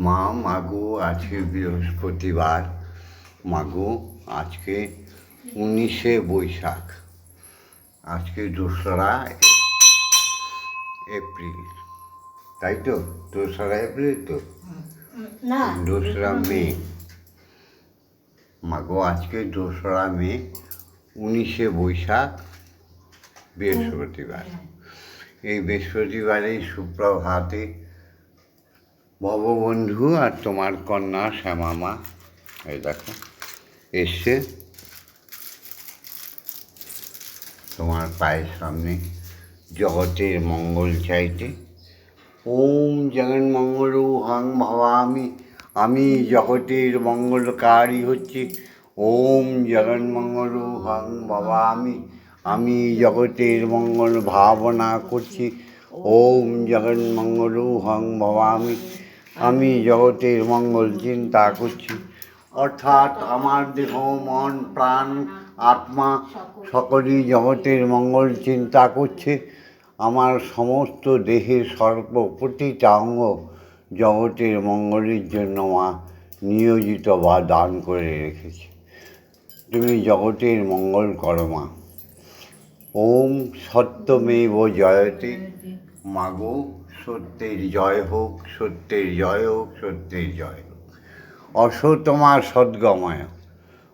মা মাগো আজকে বৃহস্পতিবার। মাগো আজকে উনিশে বৈশাখ। আজকে দোসরা এপ্রিল। তাই তো? দোসরা এপ্রিল তো? দোসরা মে। মাগো আজকে দোসরা মে উনিশে বৈশাখ বৃহস্পতিবার। এই বৃহস্পতিবারে সুপ্রভাতে ভববন্ধু আর তোমার কন্যা শ্যামামা। এই দেখো এসছে তোমার পায়ের সামনে জগতের মঙ্গল চাইতে। ওম জগন মঙ্গল হাং ভাবামি, আমি জগতের মঙ্গলকারী হচ্ছি। ওম জগন মঙ্গল হাং ভাবামি, আমি জগতের মঙ্গল ভাবনা করছি। ওম জগন মঙ্গল হাং ভবামি আমি জগতের মঙ্গল চিন্তা করছি। অর্থাৎ আমার দেহ, মন, প্রাণ, আত্মা সকলেই জগতের মঙ্গল চিন্তা করছে। আমার সমস্ত দেহের সর্ব প্রতিটা অঙ্গ জগতের মঙ্গলের জন্য মা নিয়োজিত বা দান করে রেখেছে। তুমি জগতের মঙ্গল করো মা। ওম সত্যমেব জয়তে। মাগো সত্যের জয় হোক, সত্যের জয় হোক, সত্যের জয় হোক। অসতমা সদ্গময়।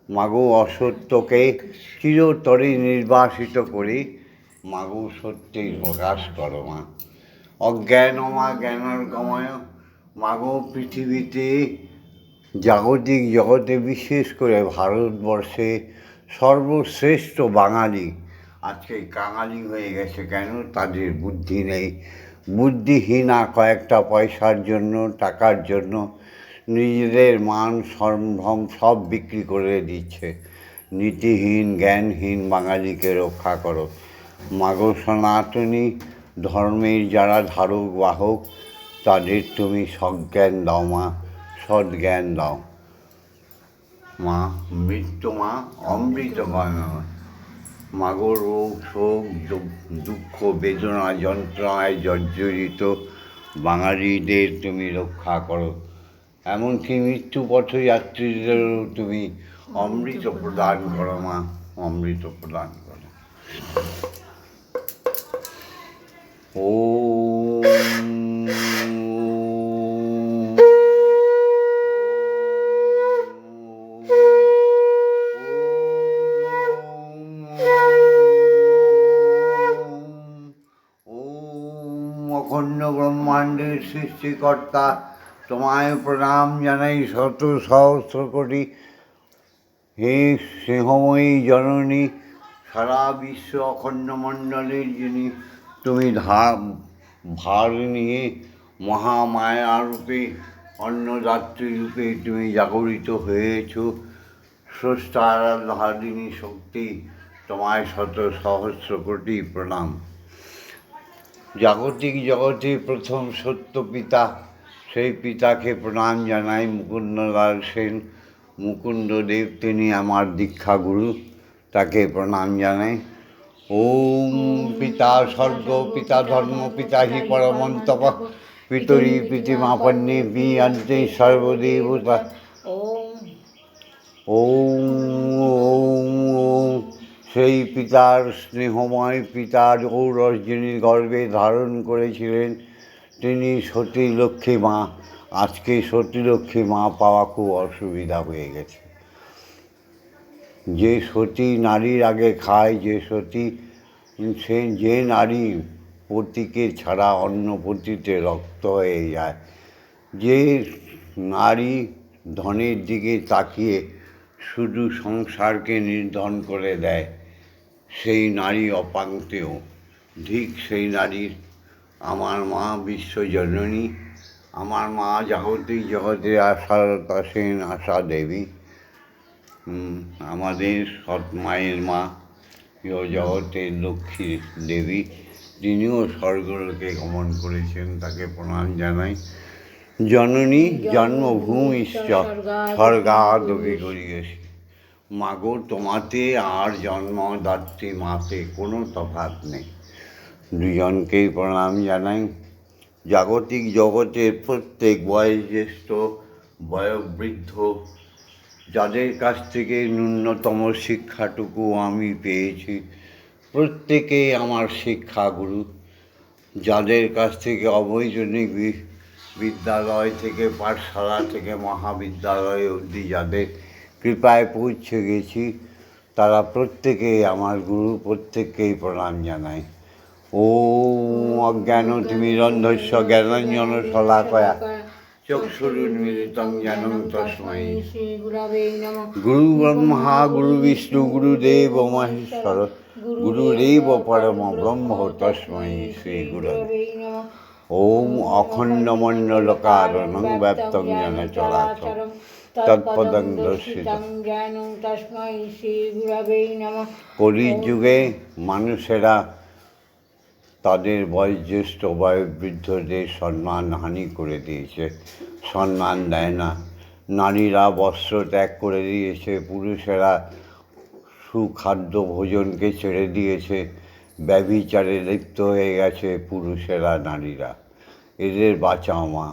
মাগো অসত্যকে চিরতরে নির্বাসিত করে। মাগো সত্যের প্রকাশ করো মা। অজ্ঞানমা জ্ঞানের গময় মাগো পৃথিবীতে জাগতিক জগতে বিশেষ করে ভারতবর্ষে সর্বশ্রেষ্ঠ বাঙালি আজকে কাঙালি হয়ে গেছে কেন? তাদের বুদ্ধি নেই। বুদ্ধিহীনা কয়েকটা পয়সার জন্য, টাকার জন্য নিজেদের মান সম্ভ্রম সব বিক্রি করে দিচ্ছে। নীতিহীন, জ্ঞানহীন বাঙালিকে রক্ষা করো। মাগো সনাতনী ধর্মের যারা ধারক, বাহক, তাদের তুমি সজ্ঞান দাও মা, সদ্জ্ঞান দাও। মা, মৃত্যু মা, অমৃত মা। মাগো রোগ শোক দুঃখ, বেদনা, যন্ত্রণায় জর্জরিত বাঙালিদের তুমি রক্ষা করো। এমনকি মৃত্যু পথযাত্রীদেরও তুমি অমৃত প্রদান করো মা, অমৃত প্রদান করো। ও ওম অখণ্ড ব্রহ্মাণ্ডের সৃষ্টিকর্তা, তোমায় প্রণাম জানাই শত সহস্র কোটি। হে সিংহময়ী জননী, সারা বিশ্ব অখণ্ড মণ্ডলের যিনি তুমি ধা ভার নিয়ে মহামায়া রূপে অন্নদাত্রী রূপে তুমি জাগরিত হয়েছ। স্রষ্টার ধারিণী শক্তি তোমায় শত সহস্র কোটি প্রণাম। জাগতিক জগতে প্রথম সত্য পিতা সেই পিতাকে প্রণাম জানাই মুকুন্দলাল সেন। মুকুন্দদেব তিনি আমার দীক্ষাগুরু তাকে প্রণাম জানাই। ওম পিতা স্বর্গ পিতা ধর্ম পিতা হি পরমন্তপ। পিতরি প্রীতিমাপন্নে বি অন্তে সর্বদেবতা। ওম। ওম সেই পিতার স্নেহময় পিতার ঔরস যিনি গর্ভে ধারণ করেছিলেন। তিনি সতী লক্ষ্মী মা। আজকে সতী লক্ষ্মী মা পাওয়া খুব অসুবিধা হয়ে গেছে। যে সতী নারীর আগে খায়, যে সতী, সে যে নারী পতিকে ছাড়া অন্য পতিতে রক্ত হয়ে যায়, যে নারী ধনের দিকে তাকিয়ে শুধু সংসারকে নির্ধন করে দেয় সেই নারী অপাঙ্ক্তেও ঠিক সেই নারীর আমার মা বিশ্বজননী আমার মা জাগতিক জগতে আশারতা সেন আশা দেবী আমাদের সৎ মায়ের মা জগতের লক্ষ্মী দেবী তিনিও স্বর্গলোকে গমন করেছেন তাকে প্রণাম জানাই। জননী জন্মভূমি স্বর্গাদবি করিয়েছি। মাগো, তোমাতে আর জন্মদাত্রী মাতে কোনো তফাৎ নেই। দুজনকেই প্রণাম জানাই। জাগতিক জগতের প্রত্যেক বয়োজ্যেষ্ঠ, বয়োবৃদ্ধ, যাদের কাছ থেকে ন্যূনতম শিক্ষাটুকু আমি পেয়েছি প্রত্যেকেই আমার শিক্ষাগুরু। যাদের কাছ থেকে অবৈজনিক বিদ্যালয় থেকে পাঠশালা থেকে মহাবিদ্যালয় অবধি যাদের কৃপায় পৌঁছে গেছি। তারা প্রত্যেকেই আমার গুরু, প্রত্যেককেই প্রণাম জানাই। ও অজ্ঞান তিমিরন্ধস্য জ্ঞানাঞ্জন শলাকয়া চক্ষুরুন্মিলিতং জ্ঞানং তস্মৈ। শ্রী গুরবে নমঃ গুরু ব্রহ্মা, গুরু বিষ্ণু গুরুদেব মহেশ্বর গুরুরেব পরম ব্রহ্ম তস্মৈ শ্রী গুরু। গুরবে ওম অখণ্ডমণ্ডলকারণং ব্যপ্তং যেন চলাচল তৎপদং দর্শিত দর্শিতং শ্রী গুরবে নমঃ কলির যুগে মানুষেরা তাদের বয়োজ্যেষ্ঠ বয়োবৃদ্ধদের সম্মান হানি করে দিয়েছে। সম্মান দেয় না নারীরা বস্ত্র ত্যাগ করে দিয়েছে। পুরুষেরা সুখাদ্য ভোজনকে ছেড়ে দিয়েছে। ব্যভিচারে লিপ্ত হয়ে গেছে পুরুষেরা নারীরা। এদের বাঁচাও মা।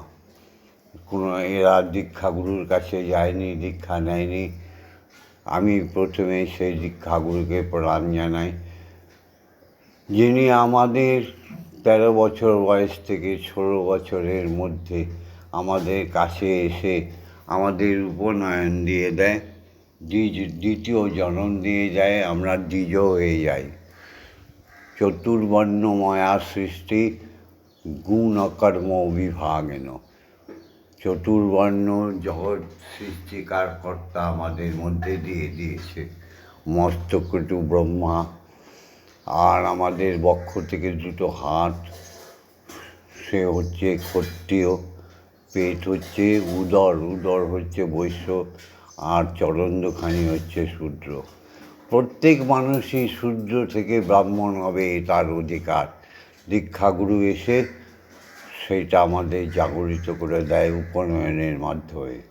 কোনো এরা দীক্ষাগুরুর কাছে যায়নি, দীক্ষা নেয়নি। আমি প্রথমে সেই দীক্ষাগুরুকে প্রণাম জানাই। যিনি আমাদের তেরো বছর বয়স থেকে ষোলো বছরের মধ্যে আমাদের কাছে এসে আমাদের উপনয়ন দিয়ে দেয় দ্বিজ দ্বিতীয় জন্ম দিয়ে যায়, আমরা দ্বিজ হয়ে যাই। চতুর্বর্ণময়া সৃষ্টি গুণ কর্ম বিভাগেন। চতুর্বর্ণ জগৎ সৃষ্টিকার কর্তা আমাদের মধ্যে দিয়ে দিয়েছে। মস্তকটু ব্রহ্মা, আর আমাদের বক্ষ থেকে দুটো হাত, সে হচ্ছে ক্ষত্রিয়, পেট হচ্ছে উদর উদর হচ্ছে বৈশ্য, আর চরন্দখানি হচ্ছে শূদ্র। প্রত্যেক মানুষই শূদ্র থেকে ব্রাহ্মণ হবে তার অধিকার। দীক্ষাগুরু এসে সেটা আমাদের জাগরিত করে দেয় উপনয়নের মাধ্যমে।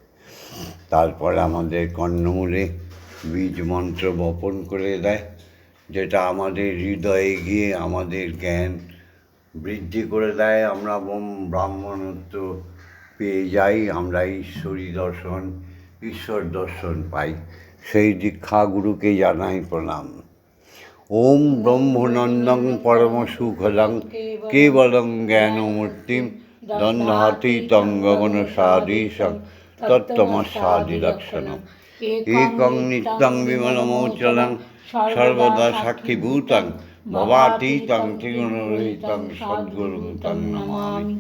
তারপরে আমাদের কর্ণমূলে বীজ মন্ত্র বপন করে দেয়, যেটা আমাদের হৃদয়ে গিয়ে আমাদের জ্ঞান বৃদ্ধি করে দেয়। আমরা ব্রাহ্মণত্ব পেয়ে যাই, আমরা ঈশ্বরী দর্শন, ঈশ্বর দর্শন পাই। সেই দীক্ষা গুরুকে জানাই প্রণাম। ওম ব্রহ্মনন্দং পরম সুখদং কেবলং জ্ঞানমূর্তিম দন্ধাতি তঙ্গগণ সাদৃশং তত্তমসাদিলক্ষণম একং নিত্যং বিমলমৌচলং সর্বদা সাক্ষীভূতং ভবাতীতং ত্রিগুণরহিতং সদ্গুরুতং নমামি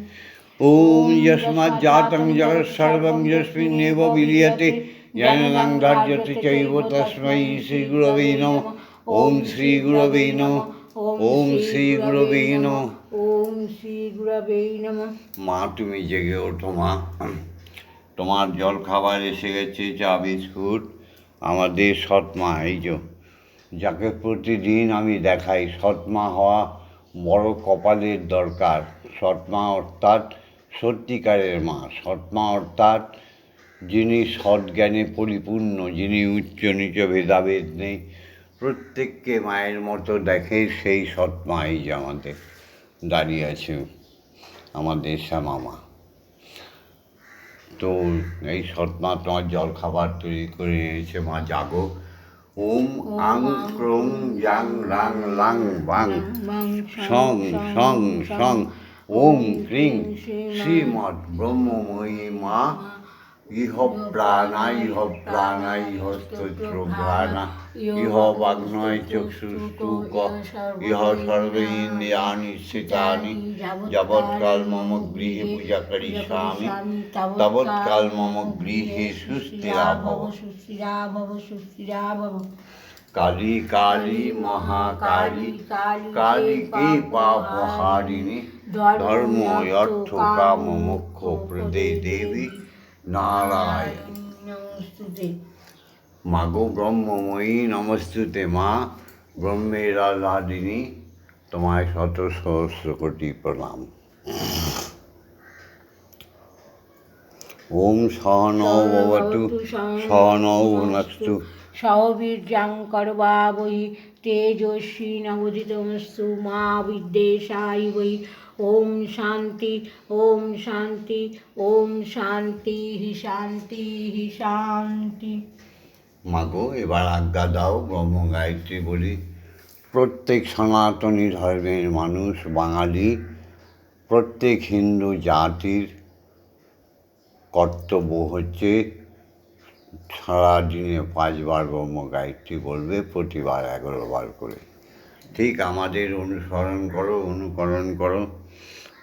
ওম যস্মাজ্জাতং জগৎসর্বং যস্মিন্নেব বিলিয়তে জ্ঞাননাং ধার্যতে চৈব তস্मै শ্রীগুরবে নমঃ ওম শ্রী গুরবে নম। ওম শ্রী গুরবে নম। ওম শ্রী গুরবে নম। মা তুমি জেগে ওঠো মা। তোমার জল খাবার এসে গেছে চা বিস্কুট। আমাদের সৎমা এই যে। যাকে প্রতিদিন আমি দেখাই সৎমা হওয়া বড় কপালের দরকার। সৎমা অর্থাৎ সত্যিকারের মা। সৎমা অর্থাৎ যিনি সৎ জ্ঞানে পরিপূর্ণ যিনি উচ্চ নিচ ভেদাভেদ নেই। প্রত্যেককে মায়ের মতো দেখে সেই সৎমা এই যে আমাদের দাঁড়িয়ে আছে আমাদের শ্যামামা তো এই সৎমা তোমার জল খাবার তৈরি করে এনেছে মা জাগো। ওম আং ক্রং ইয়াং রাং লাং বাং। সং সং সং, ওম ক্রিং। শ্রীমৎ ব্রহ্মময়ী মা ইহ প্রাণা ইহ প্রাণা ইহ স্তোত্র প্রাণা ইহ বাগ্নয় চক্ষুষ্টুক ইহ সর্বে ইন্দ্রিয়াণি স্থিতানি যাবৎকাল মম গৃহে পূজা করিষ্যামি তাবৎকাল মম গৃহে সুস্থিরা ভব সুস্থিরা ভব সুস্থিরা ভব কালী কালী মহাকালী কালী কে পাপহারিণী ধর্ম অর্থ কাম মোক্ষ প্রদে দেবী নারায়ণ মাগো ব্রহ্মময়ী নমস্তুতে মা ব্রহ্মের তোমায় শত সহস্র কোটি প্রণাম ওম সহনৌ ভবতু সহনৌ ভুনস্তু সহবীর্যাং করবাবহি তেজস্বী নবোদিতমস্তু মা বিদ্বেষায় বৈ ওম শান্তি ওম শান্তি ওম শান্তি শান্তি শান্তি। মাগো, এবার আজ্ঞা দাও, ব্রহ্ম গায়ত্রী বলি, প্রত্যেক সনাতনী ধর্মের মানুষ, বাঙালি, প্রত্যেক হিন্দু জাতির কর্তব্য হচ্ছে, সারাদিনে পাঁচবার ব্রহ্ম গায়ত্রী বলবে, প্রতিবার এগারো বার করে। ঠিক আমাদের অনুসরণ করো, অনুকরণ করো।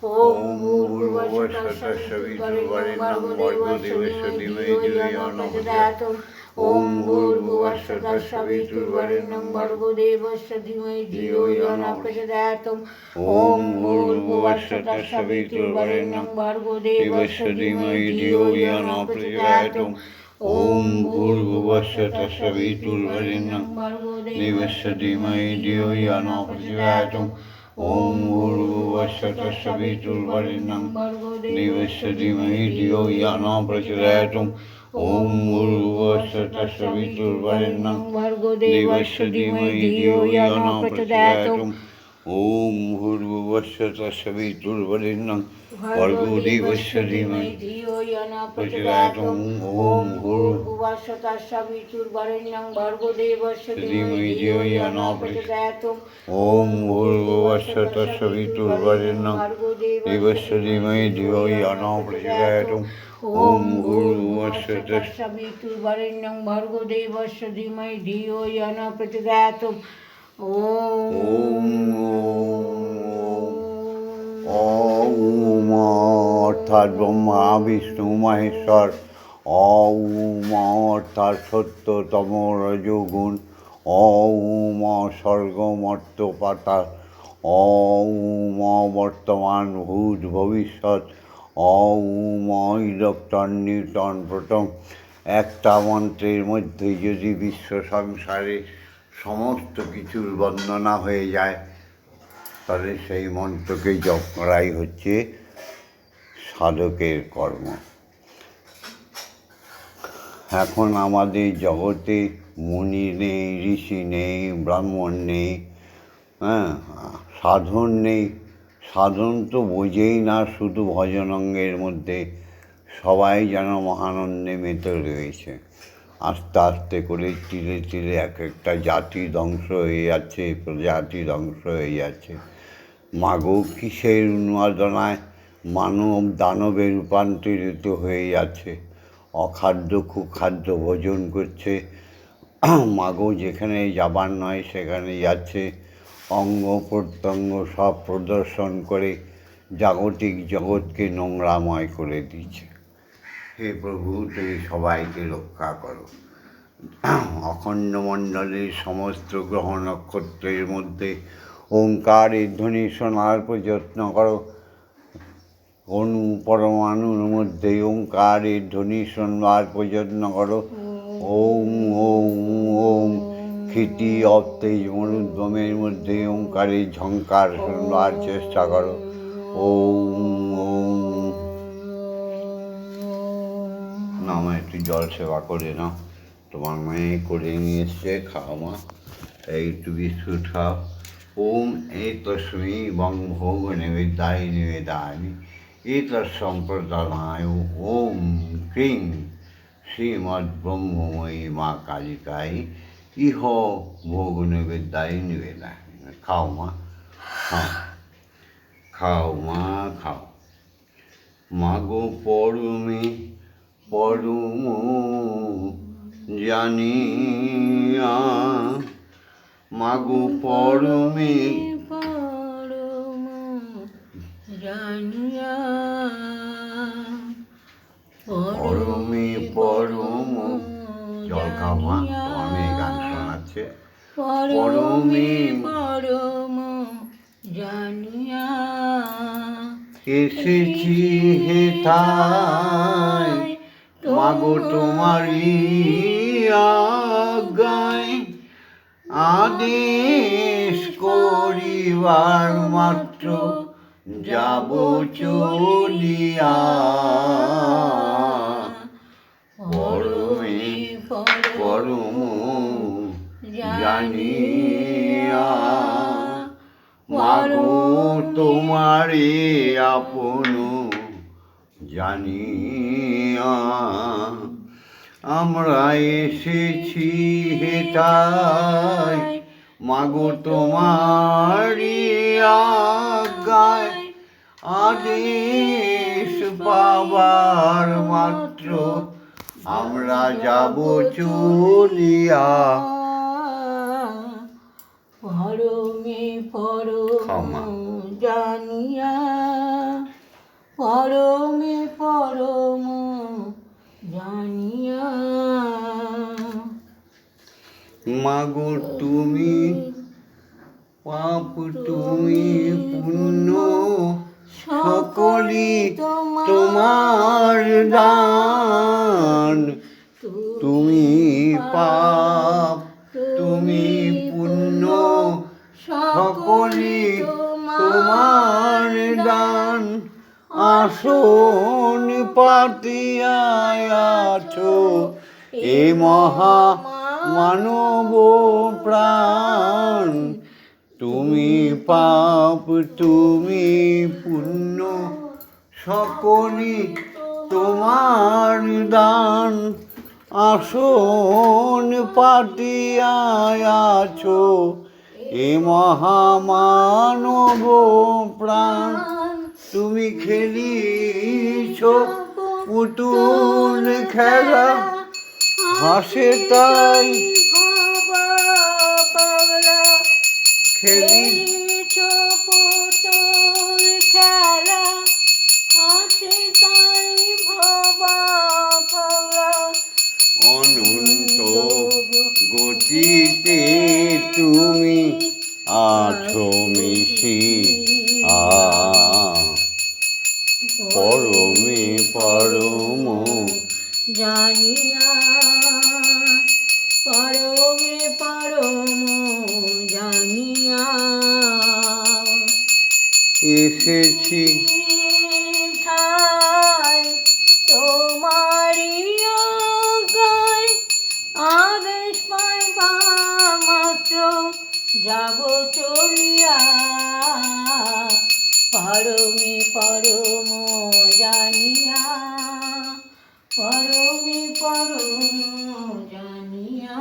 ইয়ো ন প্রচোদয়াৎ ওম ভূর্ভুবস্বতস্বিতুর্বরেণ্যং ভর্গো দেবস্য ধীমহি ধিয়ো ইয়ো ন প্রচোদয়াৎ ওম ভূর্ভুবস্বতস্বিতুর্বরেণ্যং ভর্গো দেবস্য ধীমহি ধিয়ো ইয়ো ন প্রচোদয়াৎ ওম ভূর্ভুবস্বতস্বিতুর্বরেণ্যং ভর্গো দেবস্য ধীমহি ধিয়ো ইয়ো ন প্রচোদয়াৎ ওম ভূর্ভুবস্বতস্বিতুর্বরেণ্যং ভর্গো দেবস্য ধীমহি ধিয়ো ইয়ো ন প্রচোদয়াৎ ওম ভূর্ভুবস্বতস্বিতুর্বরেণ্যং ভর্গো দেবস্য ধীমহি ধিয়ো ইয়ো ন প্রচোদয়াৎ ওম ভূর্ভুবস্বতস্বিতুর্বরেণ্যং ভর্গো দেবস্য ধীমহি ধিয়ো ইয়ো ন প্রচোদয়াৎ ওম ভূর্ভুবস্বতস্বিতুর্বরেণ্যং ভর্গো দেবস্য ধীমহি ধিয়ো ইয়ো ন প্রচোদয়াৎ ওম ভূর্ভুবস্বতস্বিতুর্বরেণ্যং দেবস্য ধীমহি ধিয়ো ইয়ো ন প্রচোদয়াৎ ওম ভূর্ভুবস্বতস্বিতুর্বরেণ্যং ভূর্ভুবস্বতস্বিতুর্বরেণ্যং ভর্গো দেবস্য ধীমহি ধিয়ো ইয়ো ন প্রচোদয়াৎ অর্থাৎ ব্রহ্মা বিষ্ণু মহেশ্বর ওম অর্থাৎ সত্যতম রজগুণ ওম স্বর্গমর্ত পাতাল ওম বর্তমান ভূত ভবিষ্যৎ ওম ইলেকট্রন নিউটন প্রথম একটা মন্ত্রের মধ্যে যদি বিশ্ব সংসারে সমস্ত কিছুর বন্দনা হয়ে যায়, তাহলে সেই মন্ত্রকে জপ করাই হচ্ছে সাধকের কর্ম। এখন আমাদের জগতে মুনি নেই, ঋষি নেই, ব্রাহ্মণ নেই হ্যাঁ সাধন নেই। সাধন তো বোঝেই না, শুধু ভজনঙ্গের মধ্যে সবাই যেন মহানন্দে মেতে রয়েছে। আস্তে আস্তে করে ধীরে ধীরে এক একটা জাতি ধ্বংস হয়ে যাচ্ছে, প্রজাতি ধ্বংস হয়ে যাচ্ছে। মাগো কিসের উন্মাদনায়? মানব দানবে রূপান্তরিত হয়ে যাচ্ছে। অখাদ্য কুখাদ্য ভোজন করছে। মাগো যেখানে যাবার নয় সেখানে যাচ্ছে। অঙ্গ প্রত্যঙ্গ সব প্রদর্শন করে জাগতিক জগৎকে নোংরাময় করে দিচ্ছে। হে প্রভু, তুমি সবাইকে রক্ষা করো। অখণ্ড মণ্ডলের সমস্ত গ্রহ নক্ষত্রের মধ্যে ওঙ্কারের ধ্বনি শোনার যত্ন করো। অনু, পরমাণুর মধ্যে ওঙ্কারের ধ্বনি শোনবার প্রযত্ন করো। ওম ওম ওম, ক্ষিতি অপ্তেজ মরুদ্গমের মধ্যে ওঙ্কারের ঝঙ্কার শোনবার চেষ্টা করো। ওম না আমার একটু জল সেবা করে নাও। তোমার মেয়ে করে নিয়ে এসছে, খাও মা। একটু বিস্কুট খাও। ওম, এই তস্মি বং ভোগ নিবেদায় নিবেদামি এত সম্প্রদানায় ওম ক্রিং। শ্রীমৎ ব্রহ্মময়ী মা কালিকায় ইহ ভোগ নিবেদায় নিবেদায়। খাও মা, খাও। খাও মা, খাও। মাগো পরমে পরম জানিয়া মাগু পরমে পরম জানিয়া পরমে পরম জল খাও মা গান শোনাচ্ছে। পরমে পরম জানিয়া এসেছি হেথায় মাগো তোমারই আজ্ঞায় আদেশ করিবার মাত্র যাব চলিয়া। পরমে জানিয়া মাগো তোমারে আপন জানিয়া। আমরা এসেছি হেটাই মাগো তোমারি আজ্ঞায় আদেশ পাবার মাত্র আমরা যাব চলিয়া। পরমে। পরম জানিয়া। পরমে পরম মাগো, তুমি পাপ, তুমি পুণ্য সকলি তোমার দান। তুমি পাপ, তুমি পুণ্য সকলি তোমার দান। আসন পাতিয়ায় আছো, এ মহা মানব প্রাণ তুমি পাপ, তুমি পুণ্য সকলি তোমার দান। আসন পাতিয়ায় আছো এ মহামানব প্রাণ তুমি খেলিছ পুতুল খেলা। হাসে তাই পাগলা খেলি। পুতুল খেলা। হাসে তাই ভবা পাগলা। অনন্ত গতিতে তুমি আছো মিশি। আ। পরমে পরম জানিয়া পরমে পরম জানিয়া এসেছি। যাব চলিয়া। পরমে পরম জানিয়া পরমে পরম জানিয়া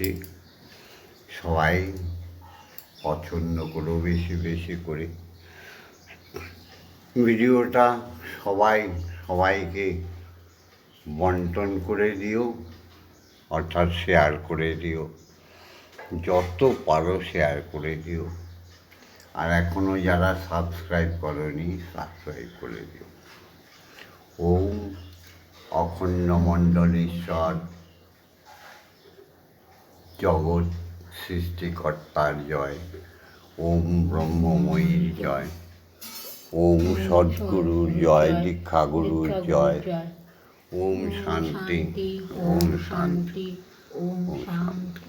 ছেড়ে সবাই পছন্দ করো বেশি বেশি করে। ভিডিওটা সবাই, সবাইকে বন্টন করে দিও, অর্থাৎ শেয়ার করে দিও। যত পারো শেয়ার করে দিও। আর এখনও যারা সাবস্ক্রাইব করনি সাবস্ক্রাইব করে দিও। ওম অখণ্ড মণ্ডলেশ্বর। জগৎ সৃষ্টিকর্তার জয়। ওম ব্রহ্মময়ীর জয়। ওম সদ্গুরু জয় দীক্ষাগুরুর জয়। ওম শান্তি ওম শান্তি ওম শান্তি।